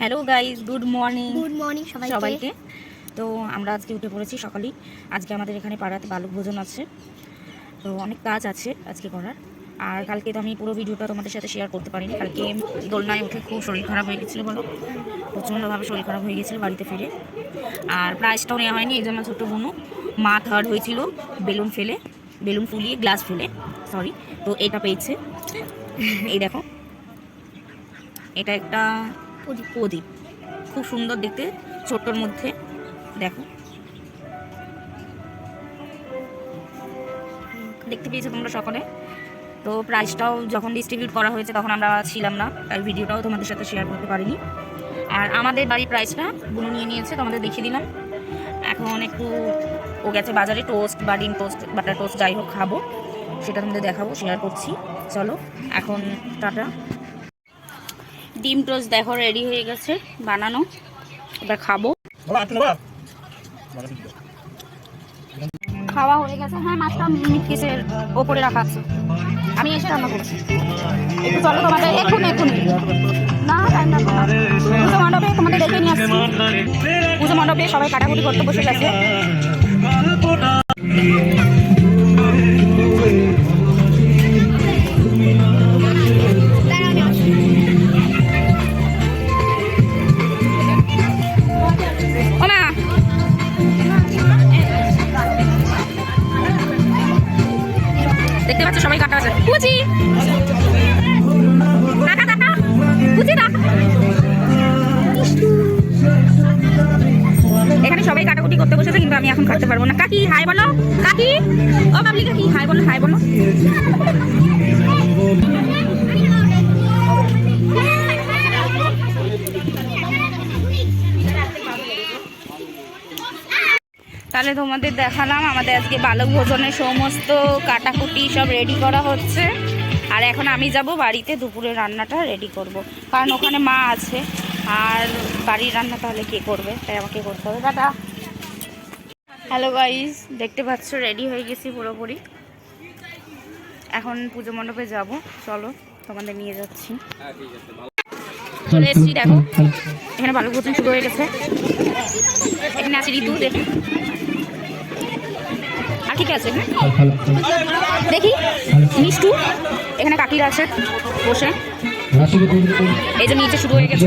Hello guys good morning good morning সবাইকে। সবাইকে। তো আমরা আজকে উঠে পড়েছি সকালেই। আজকে আমাদের এখানে পাড়াতে বালক ভোজন আছে। তো অনেক কাজ আছে আজকে করার। আর কালকে তো আমি পুরো ভিডিওটা তোমাদের সাথে শেয়ার করতে পারিনি। কালকে দোলনায় উঠে খুব শরীর খারাপ হয়ে গেছিল বলো। প্রচণ্ডভাবে শরীর খারাপ হয়ে গেছিল বাড়িতে ফিরে। আর প্রাইসটাও নেওয়া হয়নি এই জন্য ছোট্ট বোনু মা থার্ড হয়েছিল বেলুন ফেলে বেলুন ফুলিয়ে গ্লাস ফেলে সরি তো এটা পেয়েছে। এই দেখো। এটা একটা প্রদীপ খুব সুন্দর দেখতে, ছোট্টর মধ্যে। দেখো। দেখতে পেয়েছ তোমরা সকলে? তো প্রাইসটাও যখন ডিস্ট্রিবিউট করা হয়েছে তখন আমরা ছিলাম না, তাই ভিডিওটাও তোমাদের সাথে শেয়ার করতে পারিনি। আর আমাদের বাড়ির প্রাইসটা বুনো নিয়ে নিয়েছে, তোমাদের দেখিয়ে দিলাম। এখন একটু ও গেছে বাজারে টোস্ট বা ডিম টোস্ট বাটার টোস্ট যাই হোক খাব, সেটা তোমাদের দেখাবো শেয়ার করছি। চলো, এখন টাটা। ডিম টোস্ট দেখো রেডি হয়ে গেছে, বানানো। এবার খাব। খাওয়া হয়ে গেছে। হ্যাঁ মাছটা মিট ওপরে রাখা আছে। আমি এসে রান্না করছি। একটু চলো তোমাদের, এক্ষুনি এক্ষুনি। না টাইম না। পুজো মণ্ডপে তোমাদের দেখে নিয়ে আসছি। পুজো মণ্ডপে সবাই কাটাকুটি করতে বসে গেছে। দেখতে পাচ্ছ সবাই কাটা আছে। বুঝি কাকা কাকা! বুঝি না এখানে সবাই কাটাকুটি করতে বসেছে, কিন্তু আমি এখন কাটতে পারব না। কাকি, হাই বলো। কাকি! ও বাবলি কাকি, হাই বলো হাই বলো। তাহলে তোমাদের দেখালাম, আমাদের আজকে বালক ভোজনের সমস্ত কাটাকুটি সব রেডি করা হচ্ছে। আর এখন আমি যাব বাড়িতে দুপুরে রান্নাটা রেডি করব। কারণ ওখানে মা আছে, আর বাড়ির রান্না তাহলে কে করবে? তাই আমাকে করতে হবে। দাদা হ্যালো গাইজ দেখতে পাচ্ছ রেডি হয়ে গেছি পুরোপুরি। এখন পুজো মণ্ডপে যাব। চলো, তোমাদের নিয়ে যাচ্ছি। চলে এসেছি, দেখো। এখানে বালক ভোজন শুরু হয়ে গেছে। এখানে আছে ঋতু, দেখ। ঠিক আছে দেখি মিষ্টু এখানে কাকিরা আছে বসে। এই যে নিচে শুরু হয়ে গেছে।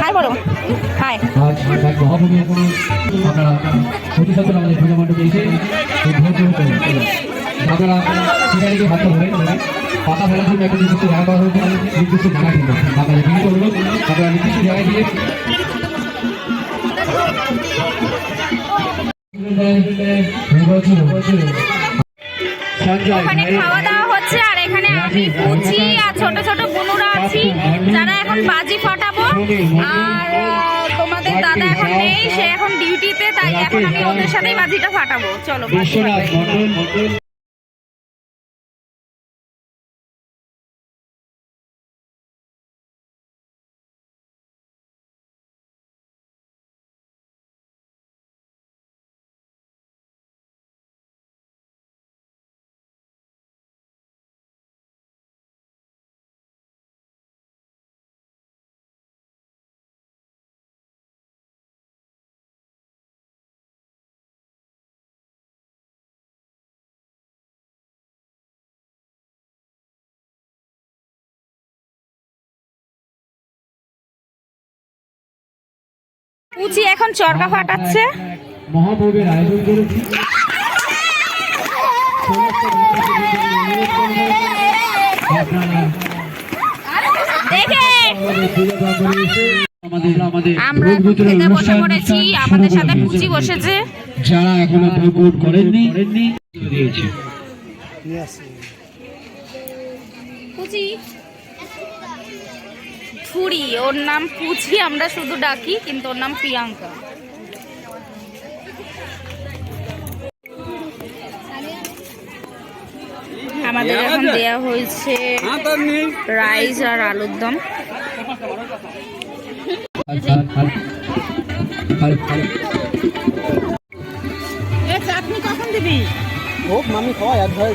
হাই বলো। হাই। আপনারা সেখানে পাতা ফেলার জন্য একটা নির্দিষ্ট জায়গা করা হয়েছে নির্দিষ্ট জায়গা কিন্তু আপনারা বিনীত অনুরোধ আপনারা নির্দিষ্ট জায়গায় দিয়ে সঞ্জয় ওখানে খাওয়া দাওয়া হচ্ছে আর এখানে আমি পুচি আর ছোট ছোট বুনুরা আছি। যারা এখন বাজি ফাটাবো। আর তোমাদের দাদা এখন নেই সে এখন ডিউটিতে তাই এখন আমি ওদের সাথেই বাজিটা ফাটাবো। চলো বিশ্বনাথ। মন্ডল কুচি এখন চরকা ফাটাচ্ছে। মহাভোগের আয়োজন করেছি। আমাদের আমরা খেতে বসে পড়েছি সাথে বসেছে। যারা এখনও ভোগ করেননি দিয়েছি। ছুরি ওর নাম কুচি আমরা শুধু ডাকি কিন্তু ওর নাম প্রিয়াঙ্কা। আমাদের এখন দেয়া হয়েছে রাইস আর আলুর দম। চাটনি কখন দিবি? হোক মামি খাওয়া এক ভাই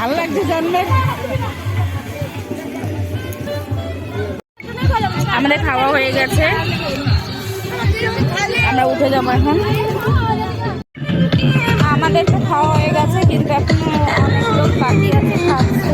ভালো লাগছে জন্মের। আমাদের খাওয়া হয়ে গেছে। আমরা উঠে যাব এখন। আমাদের তো খাওয়া হয়ে গেছে, কিন্তু এখনও অনেক লোক বাকি আছে, খাচ্ছে।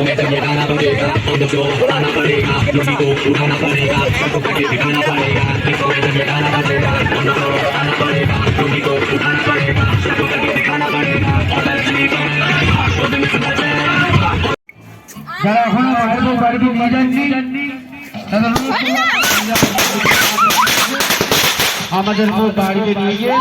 तुम्हें तो ये गाना पड़ेगा हम जो आना पड़ेगा लोगों को उठाना पड़ेगा सबको करके दिखाना पड़ेगा तुम्हें तो ये गाना पड़ेगा हम जो आना पड़ेगा लोगों को उठाना पड़ेगा सबको करके दिखाना पड़ेगा যারা এখনো মায়ের ভোজ বাড়িতে নিয়ে যাননি তাদের অনুরোধ করবো আমাদের ভোজ বাড়িতে নিয়ে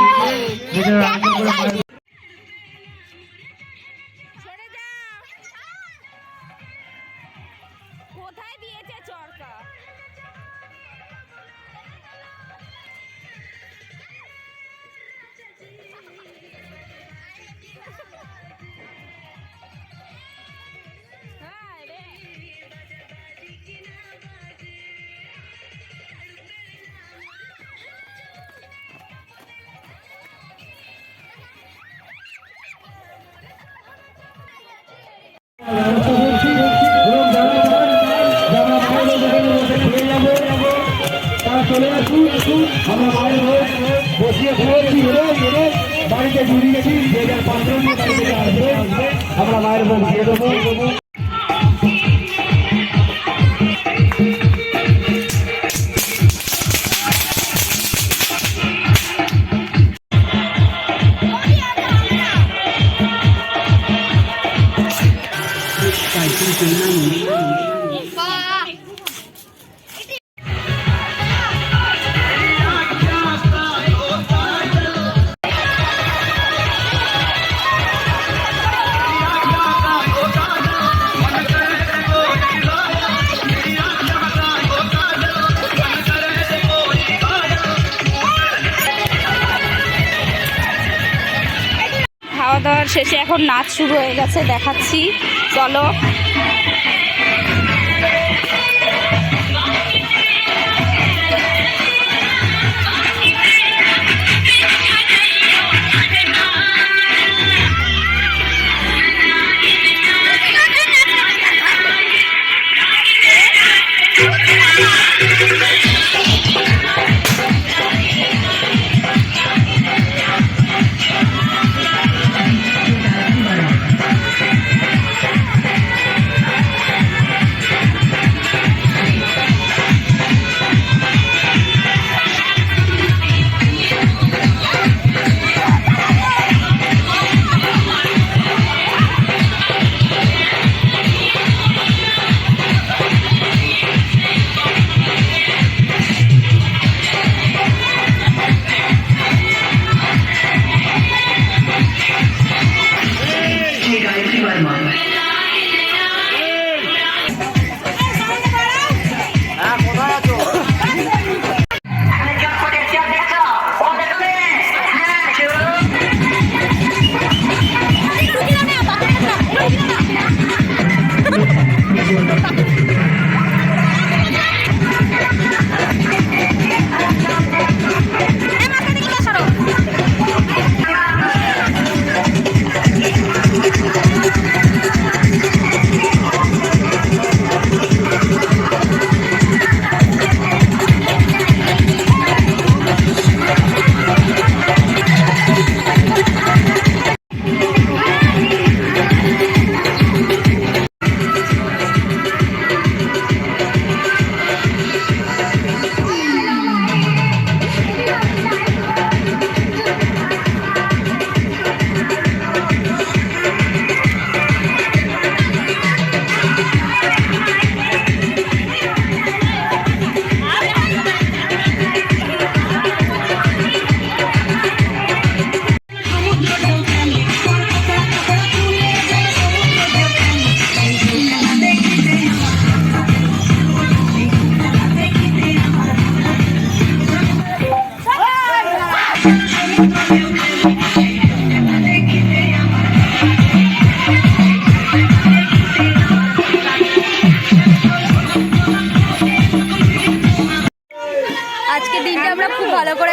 চলে আসুন আমরা মায়ের ভোজ বসিয়ে খেয়েছি এলে এলে বাড়িতে জুড়িয়েছি যে যার পাত্র নিয়ে বাড়ি আসবে আমরা দেবো। খাওয়া দাওয়ার শেষে এখন নাচ শুরু হয়ে গেছে দেখাচ্ছি। চলো।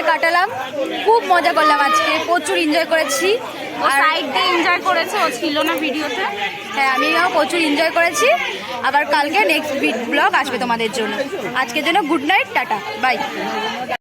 কাটালাম। খুব মজা করলাম আজকে। প্রচুর এনজয় করেছি। এনজয় করেছে হ্যাঁ আমিও প্রচুর এনজয় করেছি। আবার কালকে নেক্সট ব্লগ আসবে তোমাদের জন্য। আজকের জন্য গুড নাইট টাটা বাই